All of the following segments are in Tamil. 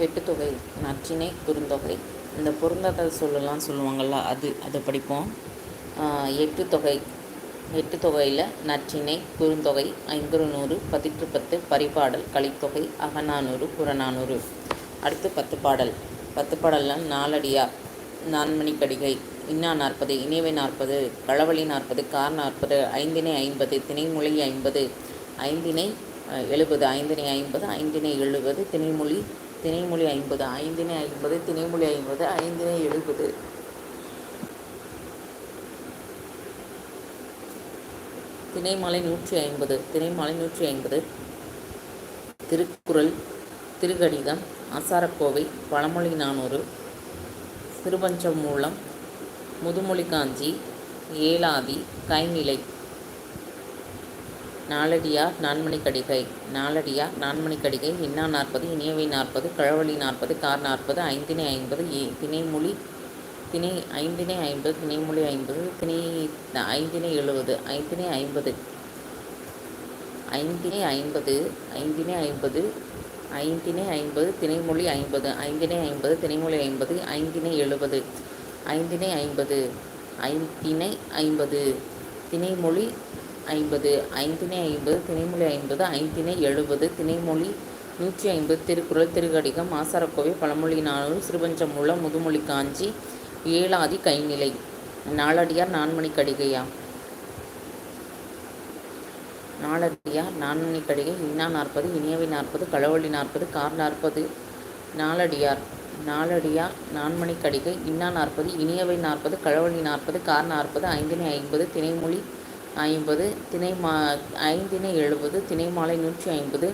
வெட்டுத்தொகை நற்றினை குறுந்தொகை. இந்த பொருந்தாத சொல்லலாம் சொல்லுவாங்கள்ல அது அதை படிப்போம். எட்டு தொகை எட்டு தொகையில் நற்றினை குறுந்தொகை ஐங்குறுநூறு பதிற்று பத்து பரிபாடல் கலித்தொகை அகநானூறு புறநானூறு. அடுத்து பத்து பாடல். பத்து பாடலில் நாலடியார் நான்மணி கடிகை இன்னா நாற்பது இணைவை நாற்பது களவழி நாற்பது கார் நாற்பது ஐந்தினை ஐம்பது திணைமொழி ஐம்பது ஐந்தினை எழுபது ஐந்தினை ஐம்பது ஐந்தினை எழுபது திணைமொழி திணைமொழி ஐம்பது ஐந்தினை ஐம்பது திணைமொழி ஐம்பது ஐந்தினை எழுபது. திணைமலை நூற்றி ஐம்பது திணைமலை நூற்றி ஐம்பது. திருக்குறள் திருக்கடிதம் அசாரக்கோவை பழமொழி நானூறு. திருபஞ்சமூலம் முதுமொழி காஞ்சி ஏலாதி கைநிலை. நாலடியார் நான்மணி கடிகை. நாலடியார் நான்மணி கடிகை. இன்னா நாற்பது இனியவை நாற்பது கழவழி நாற்பது கார் நாற்பது ஐந்தினை ஐம்பது ஏ- திணைமொழி திணை ஐந்தினை ஐம்பது திணைமொழி ஐம்பது திணை ஐந்தினை எழுபது ஐந்தினை ஐம்பது ஐந்தினை ஐம்பது ஐந்தினை ஐம்பது ஐந்தினை ஐம்பது திணைமொழி ஐம்பது ஐந்தினை ஐம்பது திணைமொழி ஐம்பது ஐந்தினை எழுபது ஐந்தினை ஐம்பது ஐந்தினை ஐம்பது திணைமொழி ஐம்பது ஐந்தினை ஐம்பது திணைமொழி ஐம்பது ஐந்தினை எழுபது திணைமொழி நூற்றி ஐம்பது திருக்குறள் திருக்கடிகம் ஆசாரக்கோவை பழமொழி நானூறு சிறுபஞ்சமூலம் முதுமொழி காஞ்சி ஏழாதி கைநிலை. நாலடியார் நான்மணி கடிகையா? நாலடியார் நான்மணி கடிகை இன்னா நாற்பது இனியவை நாற்பது களவழி நாற்பது கார் நாற்பது. நாலடியார் நாலடியார் நான்மணி கடிகை இன்னா நாற்பது இனியவை நாற்பது களவழி நாற்பது கார் நாற்பது ஐந்தினை ஐம்பது திணைமொழி ஐம்பது திணை மா ஐந்தினை எழுபது திணைமாலை நூற்றி ஐம்பது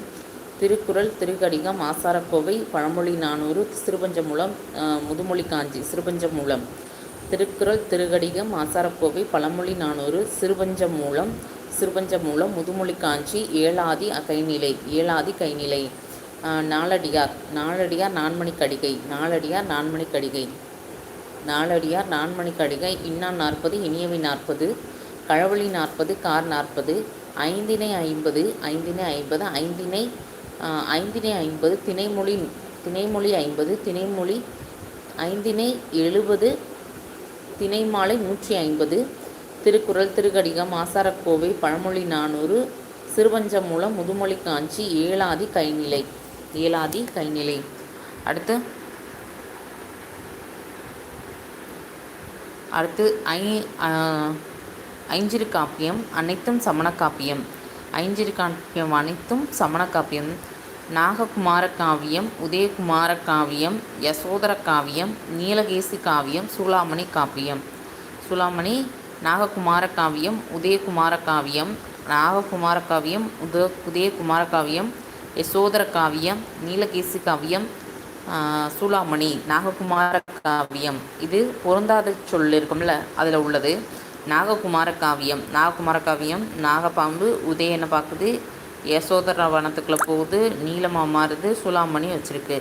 திருக்குறள் திருக்கடிகம் ஆசாரக்கோவை பழமொழி நானூறு சிறுபஞ்சமூலம் முதுமொழி காஞ்சி சிறுபஞ்சமூலம் திருக்குறள் திருக்கடிகம் ஆசாரக்கோவை பழமொழி நானூறு சிறுபஞ்சமூலம் சிறுபஞ்சமூலம் முதுமொழி காஞ்சி ஏழாதி கைநிலை ஏழாதி கைநிலை. நாலடியார் நாலடியார் நான்மணி கடிகை நாலடியார் நான்மணி கடிகை. நாலடியார் நான்மணி கடிகை இன்னான் நாற்பது இனியவை நாற்பது. கழவழி நாற்பது கார் நாற்பது ஐந்தினை ஐம்பது ஐந்தினை ஐம்பது ஐந்தினை ஐந்தினை ஐம்பது திணைமொழி திணைமொழி ஐம்பது திணைமொழி ஐந்தினை எழுபது திணைமாலை நூற்றி ஐம்பது திருக்குறள் திருக்கடிகம் ஆசாரக்கோவை பழமொழி நானூறு சிறுபஞ்சமூலம் முதுமொழி காஞ்சி ஏழாதி கைநிலை ஏழாதி கைநிலை. அடுத்து அடுத்து ஐ ஐஞ்சிறு காப்பியம் அனைத்தும் சமண காப்பியம் ஐஞ்சிறு காப்பியம் அனைத்தும் சமண காப்பியம் நாககுமார காவியம் உதயகுமார காவியம் யசோதர காவியம் நீலகேசி காவியம் சூளாமணி காப்பியம் சூளாமணி நாககுமார காவியம் உதயகுமார காவியம் நாககுமார காவியம் உத உதயகுமார காவியம் யசோதர காவியம் நீலகேசி காவியம் சூளாமணி நாககுமார காவியம் இது பொருந்தாத சொல் இருக்கும்ல அதில் உள்ளது. நாககுமார காவியம் நாககுமார காவியம் நாகப்பாம்பு உதயனை பார்க்குது யசோதர வனத்துக்குள்ளே போகுது. நீளமாக மாறுது. சுலாமணி வச்சுருக்கு.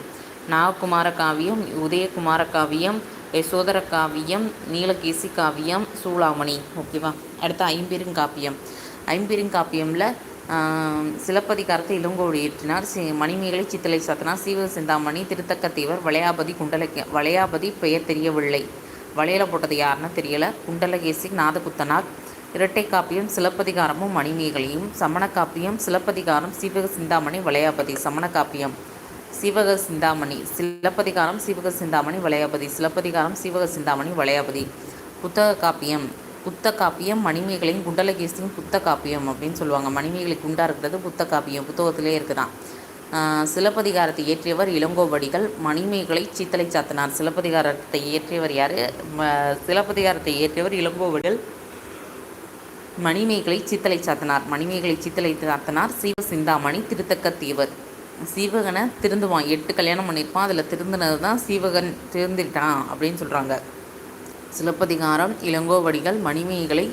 நாககுமார காவியம் உதயகுமார காவியம் யசோதர காவியம் நீலகேசி காவியம் சூளாமணி ஓகேவா அடுத்து ஐம்பெருங்காப்பியம். ஐம்பெருங்காப்பியமில் சிலப்பதிகாரத்தை இளங்கோடு இயற்றினார் சி மணிமேகலை சித்தலை சத்தனா சீவ சிந்தாமணி திருத்தக்கத்தேவர் வளையாபதி குண்டலக்க வளையாபதி பெயர் தெரியவில்லை. வளையல போட்டது யாருன்னு தெரியல. குண்டலகேசி நாதகுத்தனார் இரட்டை காப்பியம் சிலப்பதிகாரமும் மணிமேகலையும் சமண காப்பியம் சிலப்பதிகாரம் சீவக சிந்தாமணி வளையாபதி. சமண காப்பியம் சீவக சிந்தாமணி. சிலப்பதிகாரம் சீவக சிந்தாமணி வளையாபதி. சிலப்பதிகாரம் சீவக சிந்தாமணி வளையாபதி. புத்தக காப்பியம் புத்த காப்பியம் மணிமேகலையும் குண்டலகேசியும் புத்த காப்பியம் அப்படின்னு சொல்லுவாங்க. மணிமேகலை குண்டா இருக்கிறது புத்த காப்பியம் புத்தகத்திலே இருக்குதான். சிலப்பதிகாரத்தை இயற்றியவர் இளங்கோவடிகள். மணிமேகலை சீத்தலை சாத்தனார். சிலப்பதிகாரத்தை இயற்றியவர் யார்? சிலப்பதிகாரத்தை இயற்றியவர் இளங்கோவடிகள். மணிமேகலை சித்தலை சாத்தனார். மணிமேகலை சித்தலை சாத்தனார் சீவ சிந்தாமணி திருத்தக்கத்தீவர் சீவகனை திருந்துவான். எட்டு கல்யாணம் பண்ணியிருப்பான். அதில் திருந்தினது தான் சீவகன் திருந்திட்டான் அப்படின்னு சொல்கிறாங்க சிலப்பதிகாரம் இளங்கோவடிகள் மணிமேகலை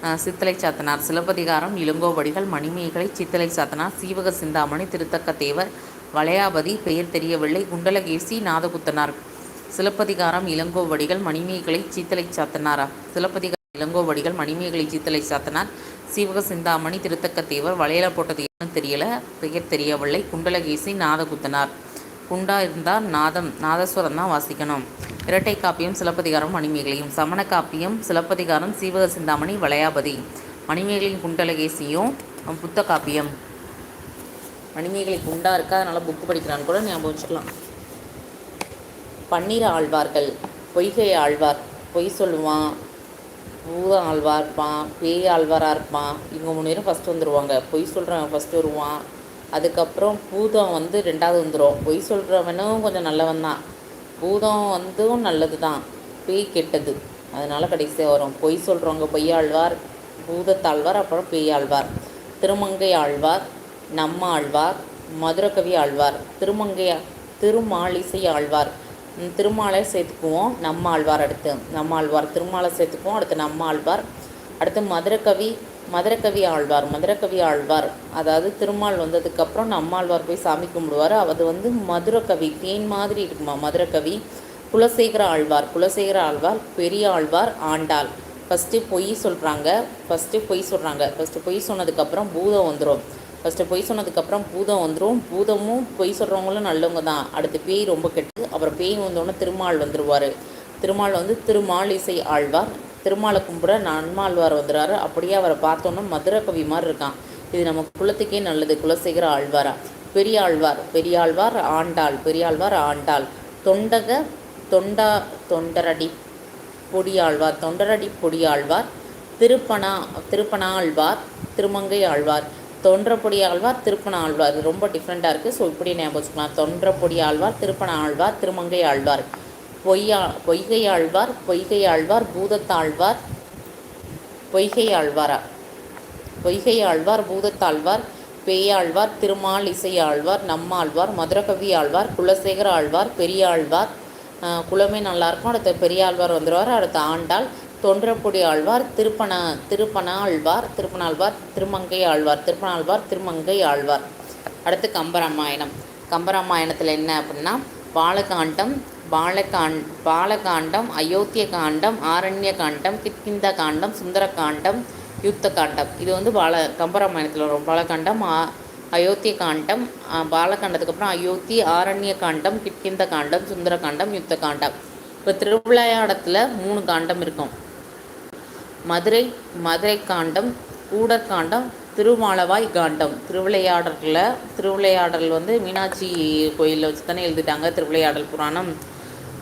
சித்தலை சாத்தனார் சிலப்பதிகாரம் இளங்கோவடிகள் மணிமேகலை சித்தலை சாத்தனார் சீவக சிந்தாமணி திருத்தக்கத்தேவர் வளையாபதி பெயர் தெரியவில்லை குண்டலகேசி நாதகுத்தனார் சிலப்பதிகாரம் இளங்கோவடிகள் மணிமேகலை சீத்தலை சாத்தனாரா? சிலப்பதிகாரம் இளங்கோவடிகள் மணிமேகலை சீத்தலை சாத்தனார் சீவக சிந்தாமணி திருத்தக்கத்தேவர் வளையல போட்டது என்னன்னு தெரியல பெயர் தெரியவில்லை குண்டலகேசி நாதகுத்தனார் குண்டா இருந்தால் நாதம் நாதஸ்வரம் தான் வாசிக்கணும். இரட்டை காப்பியம் சிலப்பதிகாரம் மணிமேகலையும். சமண காப்பியம் சிலப்பதிகாரம் சீவக சிந்தாமணி வளையாபதி. மணிமேகலையும் குண்டலகேசியும் புத்த காப்பியம். மணிமேகலை குண்டா இருக்கா? அதனால் புக்கு படிக்கிறான்னு கூட ஞாபகம் வச்சுக்கலாம். பன்னிர ஆழ்வார்கள் பொய்கை ஆழ்வார் பொய் சொல்லுவான் பூத ஆழ்வார் இருப்பான் பேய் ஆழ்வாராக இருப்பான். இவங்க மூணு பேரும் ஃபஸ்ட்டு வந்துடுவாங்க பொய் சொல்கிறவன் ஃபஸ்ட்டு வருவான். அதுக்கப்புறம் பூதம் வந்து ரெண்டாவது வந்துடும் பொய் சொல்கிறவனும் கொஞ்சம் நல்லவன் தான் பூதம் வந்தும் நல்லது தான் பேய் கெட்டது. அதனால் கடைசியாக வரும். பொய் சொல்கிறவங்க பொய்யாழ்வார் பூதத்தாழ்வார் அப்புறம் பேய் ஆழ்வார். திருமங்கை ஆழ்வார் நம்ம ஆழ்வார் மதுரகவி ஆழ்வார். திருமங்கை திருமாலிசை ஆழ்வார். திருமாலை சேர்த்துக்குவோம் நம்ம ஆழ்வார் அடுத்து. நம்ம ஆழ்வார் திருமாலை சேர்த்துக்குவோம் அடுத்து நம்ம ஆழ்வார். அடுத்து மதுரகவி மதுரக்கவி ஆழ்வார் மதுரகவி ஆழ்வார். அதாவது திருமால் வந்ததுக்கப்புறம் நம்மாழ்வார் போய் சாமி கும்பிடுவார். அது வந்து மதுரக்கவி தேன் மாதிரி இருக்குமா மதுரகவி குலசேகர ஆழ்வார் குலசேகர ஆழ்வார் பெரிய ஆழ்வார் ஆண்டாள். ஃபஸ்ட்டு பொய் சொல்கிறாங்க ஃபஸ்ட்டு பொய் சொல்கிறாங்க ஃபஸ்ட்டு பொய் சொன்னதுக்கப்புறம் பூதம் வந்துடும் ஃபஸ்ட்டு பொய் சொன்னதுக்கப்புறம் பூதம் வந்துடும் பூதமும் பொய் சொல்கிறவங்களும் நல்லவங்க தான். அடுத்து பேய் ரொம்ப கெட்டு அப்புறம் பேய் வந்தோடனே திருமால் வந்துடுவார் திருமால் வந்து திருமால் இசை ஆழ்வார். திருமாலை கும்பிட நன்மாழ்வார் வந்துடுறாரு அப்படியே அவரை பார்த்தோன்னா மதுரை கவி மாதிரி இருக்கான். இது நம்ம குலத்துக்கே நல்லது. குலசேகர ஆழ்வாரா? பெரிய ஆழ்வார் பெரிய ஆழ்வார் ஆண்டாள். பெரியாழ்வார் ஆண்டாள். தொண்டக தொண்டா தொண்டரடி பொடியாழ்வார். தொண்டரடி பொடியாழ்வார். திருப்பனா திருப்பனா ஆழ்வார் திருமங்கை ஆழ்வார். தொன்றப்பொடி ஆழ்வார் திருப்பண ஆழ்வார். ரொம்ப டிஃப்ரெண்ட்டாக இருக்குது ஸோ இப்படி ஞாபகம் வச்சுக்கலாம். தொன்றப்பொடி ஆழ்வார் திருப்பண ஆழ்வார் திருமங்கை ஆழ்வார். பொய்யா பொய்கையாழ்வார் பொய்கையாழ்வார் பொய்கை ஆழ்வார் பூதத்தாழ்வார் பொய்கை பொய்கையாழ்வார் பொய்கை ஆழ்வார் பூதத்தாழ்வார் பேயாழ்வார் திருமால் இசை ஆழ்வார் நம்மாழ்வார் மதுரகவி ஆழ்வார் குலசேகர ஆழ்வார் பெரியாழ்வார் குலமே நல்லாயிருக்கும் அடுத்த பெரியாழ்வார் வந்துடுவார் அடுத்த ஆண்டாள் தொன்றப்பொடி ஆழ்வார் திருப்பன திருப்பனாழ்வார் திருப்பனாழ்வார் திருமங்கை ஆழ்வார் திருப்பனாழ்வார் திருமங்கை ஆழ்வார் அடுத்து கம்பராமாயணம். கம்பராமாயணத்தில் என்ன அப்படின்னா பாலகாண்டம் பாலகாண் பாலகாண்டம் அயோத்திய காண்டம் ஆரண்ய காண்டம் கிட்கிந்த காண்டம் சுந்தர காண்டம் யுத்த காண்டம் இது வந்து பால கம்பராமாயணத்தில் வரும். பாலகாண்டம் அயோத்திய காண்டம் பாலகாண்டத்துக்கு அப்புறம் அயோத்தி ஆரண்ய காண்டம் கிட்கிந்த காண்டம் சுந்தர காண்டம் யுத்த காண்டம் இப்போ திருவிளையாடத்தில் மூணு காண்டம் இருக்கும். மதுரை மதுரை காண்டம் கூடற்காண்டம் திருமாலவாய் காண்டம். திருவிளையாடலில் திருவிளையாடல் வந்து மீனாட்சி கோயிலில் வச்சு தானே எழுதிட்டாங்க திருவிளையாடல் புராணம்.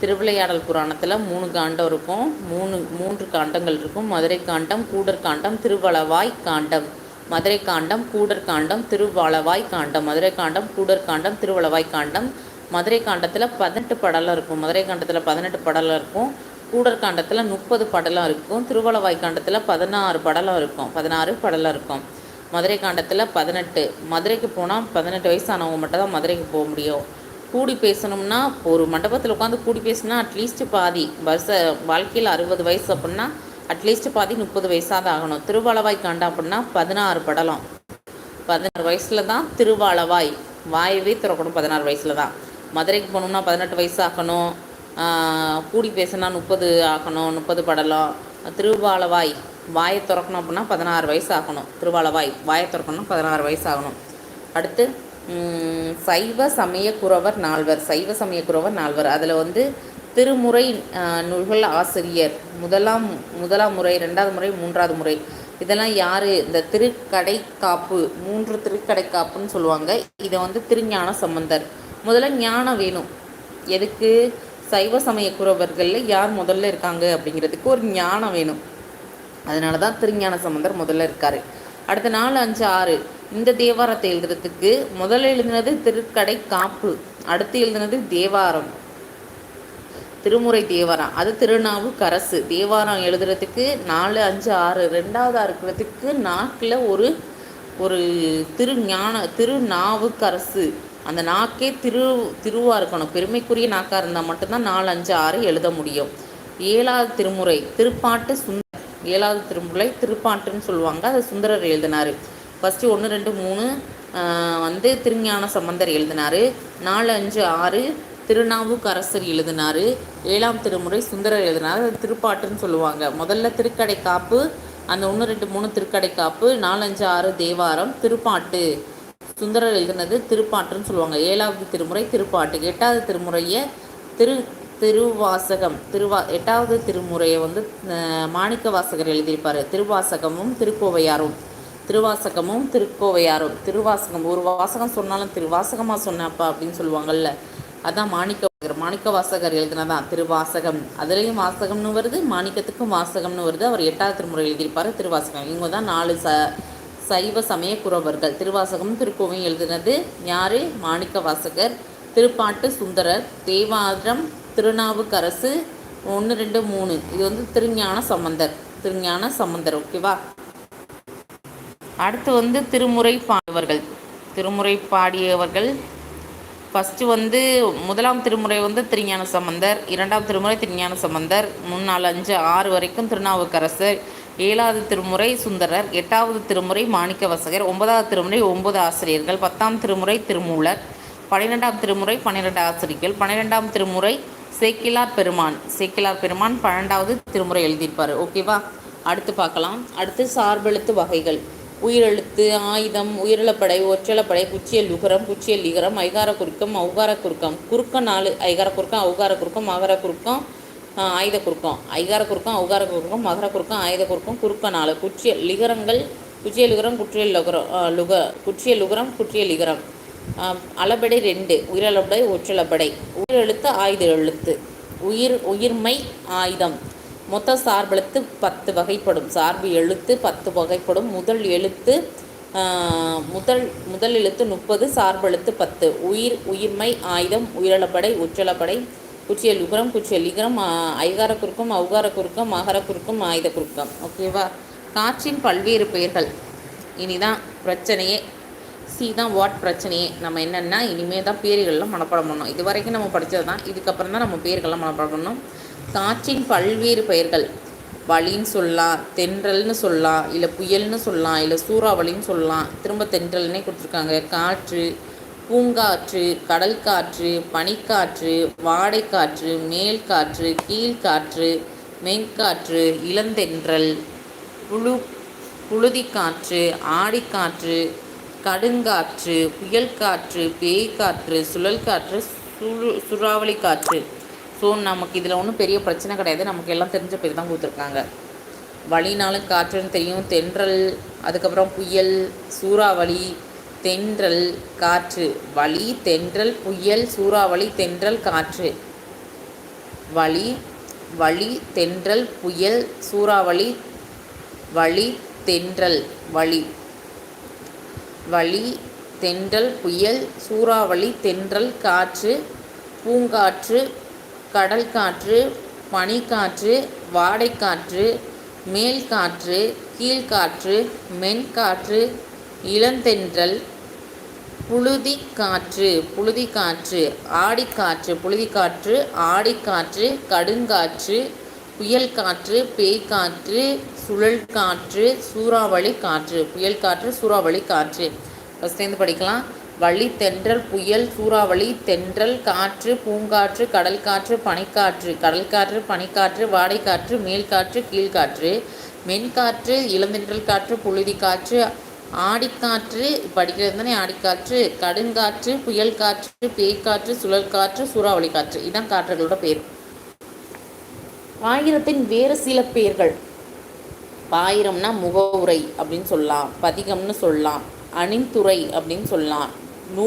திருவிளையாடல் புராணத்தில் மூணு காண்டம் இருக்கும். மூணு மூன்று காண்டங்கள் இருக்கும். மதுரை காண்டம் கூடர் காண்டம் திருவளவாய் காண்டம். மதுரை காண்டம் கூடர் காண்டம் திருவளவாய் காண்டம். மதுரை காண்டம் கூடர் காண்டம் திருவளவாய் காண்டம். மதுரை காண்டத்தில் பதினெட்டு படலம் இருக்கும். மதுரை காண்டத்தில் பதினெட்டு படலம் இருக்கும். கூடர் காண்டத்தில் முப்பது படலம் இருக்கும். திருவளவாய் காண்டத்தில் பதினாறு படலம் இருக்கும். பதினாறு படலம் இருக்கும். மதுரை காண்டத்தில் பதினெட்டு. மதுரைக்கு போனால் பதினெட்டு வயசானவங்க மட்டும் தான் மதுரைக்கு போக முடியும். கூடி பேசணும்னா ஒரு மண்டபத்தில் உட்காந்து கூடி பேசினா அட்லீஸ்ட் பாதி வருஷ வாழ்க்கையில் அறுபது வயசு அப்படின்னா அட்லீஸ்ட் பாதி முப்பது வயசாக தான் ஆகணும். திருவாளவாய் காண்டா அப்படின்னா பதினாறு படலம். பதினாறு வயசில் தான் திருவாளவாய் வாயவே திறக்கணும் பதினாறு வயசில் தான். மதுரைக்கு போகணும்னா பதினெட்டு வயசு ஆகணும். கூடி பேசுனா முப்பது ஆகணும் முப்பது படலம். திருவாளவாய் வாயை திறக்கணும் அப்படின்னா பதினாறு வயசு ஆகணும். திருவாளவாய் வாயை திறக்கணும்னா பதினாறு வயசு ஆகணும். அடுத்து சைவ சமயக்குறவர் நால்வர் சைவ சமயக்குறவர் நால்வர். அதில் வந்து திருமுறை நூல்கள் ஆசிரியர். முதலாம் முதலாம் முறை ரெண்டாவது முறை மூன்றாவது முறை. இதெல்லாம் யார்? இந்த திருக்கடை காப்பு மூன்று திருக்கடை காப்புன்னு சொல்லுவாங்க. இதை வந்து திருஞான சம்பந்தர். முதல்ல ஞானம் வேணும். எதுக்கு? சைவ சமய குறவர்களில் யார் முதல்ல இருக்காங்க அப்படிங்கிறதுக்கு ஒரு ஞானம் வேணும். அதனால தான் திருஞான சம்பந்தர் முதல்ல இருக்கார். அடுத்த நாலு அஞ்சு ஆறு. இந்த தேவாரத்தை எழுதுறதுக்கு முதல்ல எழுதினது திருக்கடை காப்பு அடுத்து எழுதினது தேவாரம். திருமுறை தேவாரம். அது திருநாவுக்கரசு. தேவாரம் எழுதுறதுக்கு நாலு அஞ்சு ஆறு ரெண்டாவதாக இருக்கிறதுக்கு நாக்கில் ஒரு ஒரு திரு ஞான திருநாவுக்கரசு. அந்த நாக்கே திரு திருவாக இருக்கணும். பெருமைக்குரிய நாக்காக இருந்தால் மட்டும்தான் நாலு அஞ்சு ஆறு எழுத முடியும். ஏழாவது திருமுறை திருப்பாட்டு சுந்தர். ஏழாவது திருமுறை திருப்பாட்டுன்னு சொல்லுவாங்க. அதை சுந்தரர் எழுதினார். ஃபஸ்ட்டு ஒன்று ரெண்டு மூணு வந்து திருஞான சம்பந்தர் எழுதினார். நாலு அஞ்சு ஆறு திருநாவுக்கரசர் எழுதினார். ஏழாம் திருமுறை சுந்தரர் எழுதினார். அது திருப்பாட்டுன்னு சொல்லுவாங்க. முதல்ல திருக்கடை காப்பு அந்த ஒன்று ரெண்டு மூணு திருக்கடை காப்பு நாலஞ்சு ஆறு தேவாரம் திருப்பாட்டு. சுந்தரர் எழுதினது திருப்பாட்டுன்னு சொல்லுவாங்க. ஏழாவது திருமுறை திருப்பாட்டு. எட்டாவது திருமுறையை திரு திருவாசகம் திருவா எட்டாவது திருமுறையை வந்து மாணிக்க வாசகர் எழுதியிருப்பார். திருவாசகமும் திருக்கோவையாரும். திருவாசகமும் திருக்கோவையாரும். திருவாசகம் ஒரு வாசகம் சொன்னாலும் திருவாசகமாக சொன்னப்பா அப்படின்னு சொல்லுவாங்கள்ல அதான் மாணிக்க மாணிக்க வாசகர் எழுதினதான் திருவாசகம். அதுலேயும் வாசகம்னு வருது மாணிக்கத்துக்கும் வாசகம்னு வருது. அவர் எட்டாவது திருமுறை எழுதியிருப்பார் திருவாசகம். இவங்க தான் நாலு ச சைவ சமய குறவர்கள். திருவாசகம் திருக்கோவையும் எழுதினது யார்? மாணிக்க வாசகர். திருப்பாட்டு சுந்தரர். தேவாரம் திருநாவுக்கரசு ஒன்று ரெண்டு மூணு. இது வந்து திருஞான சம்பந்தர். திருஞான சம்பந்தர் ஓகேவா? அடுத்து வந்து திருமுறை பாடியவர்கள் திருமுறை பாடியவர்கள் ஃபஸ்ட்டு வந்து முதலாம் திருமுறை வந்து திருஞான சம்பந்தர் இரண்டாம் திருமுறை திருஞான சம்பந்தர் மூணு நாலு அஞ்சு ஆறு வரைக்கும் திருநாவுக்கரசர் ஏழாவது திருமுறை சுந்தரர் எட்டாவது திருமுறை மாணிக்கவசகர் ஒன்பதாவது திருமுறை ஒன்பது ஆசிரியர்கள் பத்தாம் திருமுறை திருமூலர் பன்னிரெண்டாம் திருமுறை பன்னிரெண்டு ஆசிரியர்கள் பன்னிரெண்டாம் திருமுறை சேக்கிலார் பெருமான் சேக்கிலார் பெருமான் பன்னெண்டாவது திருமுறை எழுதியிருப்பார். ஓகேவா அடுத்து பார்க்கலாம். அடுத்து சார்பெழுத்து வகைகள். உயிரெழுத்து ஆயுதம் உயிரிழப்படை ஒற்றலப்படை குச்சியல் உகரம் குச்சியல் இகரம் ஐகார குறுக்கம் அவுகார குறுக்கம். குறுக்க நாலு ஐகார குறுக்கம் அவுகார குறுக்கம் மகர குறுக்கம் ஆயுத குறுக்கம். ஐகார குறுக்கம் அவுகார குறுக்கம் மகர குறுக்கம் ஆயுத குறுக்கம் குறுக்க நாலு. குச்சியல் லிகரங்கள் குச்சியல் லுகரம் குற்றியல் லுகரம் லுக குற்றியல் லுகரம் குற்றியல் லிகரம் அளபடை ரெண்டு உயிரிழப்படை ஒற்றலப்படை. உயிரெழுத்து ஆயுத எழுத்து. உயிர் உயிர்மை ஆயுதம். மொத்த சார்பெழுத்து பத்து வகைப்படும். சார்பு எழுத்து பத்து வகைப்படும். முதல் எழுத்து முதல் முதல் எழுத்து முப்பது சார்பெழுத்து பத்து. உயிர் உயிர்மை ஆயுதம் உயிரளப்படை உச்சலப்படை குச்சியல் உகரம் குச்சியல் லிகரம் ஐகார குறுக்கம் அவுகார குறுக்கம் மகர குறுக்கம் ஆயுத குறுக்கம். ஓகேவா? காற்றின் பல்வேறு பெயர்கள். இனிதான் பிரச்சனையே. சி தான் வாட் பிரச்சனையே. நம்ம என்னென்னா இனிமேல் தான் பேர்கள்லாம் மனப்பாடம் பண்ணோம் இது வரைக்கும் நம்ம படித்தது தான் இதுக்கப்புறம் தான் நம்ம பேர்கள்லாம் மனப்பாடம் பண்ணோம் காற்றின் பல்வேறு பெயர்கள். வழின்னு சொல்லலாம் தென்றல்னு சொல்லலாம் இல்லை புயல்னு சொல்லலாம் இல்லை சூறாவளின்னு சொல்லலாம் திரும்ப தென்றல்னே கொடுத்துருக்காங்க. காற்று பூங்காற்று கடல் காற்று பனிக்காற்று வாடைக்காற்று மேல் காற்று கீழ்காற்று மெய்காற்று இளந்தென்றல் புழு புழுதிக்காற்று ஆடிக்காற்று கடுங்காற்று புயல் காற்று பேய்காற்று சுழல் காற்று சுழு சுறாவளி காற்று ஸோ நமக்கு இதில் ஒன்றும் பெரிய பிரச்சனை கிடையாது. நமக்கு எல்லாம் தெரிஞ்ச பேர் தான் கொடுத்துருக்காங்க. வழினாலும் காற்றுன்னு தெரியும். தென்றல் அதுக்கப்புறம் புயல் சூறாவளி தென்றல் காற்று. வழி தென்றல் புயல் சூறாவளி தென்றல் காற்று. வழி வழி தென்றல் புயல் சூறாவளி வழி தென்றல் வழி வழி தென்றல் புயல் சூறாவளி தென்றல் காற்று பூங்காற்று கடல் காற்று பனிக்காற்று வாடைக்காற்று மேல் காற்று கீழ்காற்று மென்காற்று இளந்தென்றல் புழுதி காற்று புழுதி காற்று ஆடிக்காற்று புழுதி காற்று ஆடிக்காற்று கடுங்காற்று புயல் காற்று பேய்காற்று சுழல் காற்று சூறாவளி காற்று புயல் காற்று சூறாவளி காற்று ஃபஸ்ட்லேருந்து படிக்கலாம். வள்ளி தென்றல் புயல் சூறாவளி தென்றல் காற்று பூங்காற்று கடல் காற்று பனிக்காற்று கடல் காற்று பனிக்காற்று வாடைக்காற்று மேல்காற்று கீழ்காற்று மென்காற்று இளந்தென்றல் காற்று புழுதி காற்று ஆடிக்காற்று படிக்கிறது தானே ஆடிக்காற்று கடுங்காற்று புயல் காற்று பேய்காற்று சுழல் காற்று சூறாவளி காற்று இதான் காற்றுகளோட பேர். ஆயிரத்தின் வேறு சில பேர்கள் பாயிரம்னா முகவுரை அப்படின்னு சொல்லலாம் பதிகம்னு சொல்லலாம் அணிந்துரை அப்படின்னு சொல்லலாம். நூல்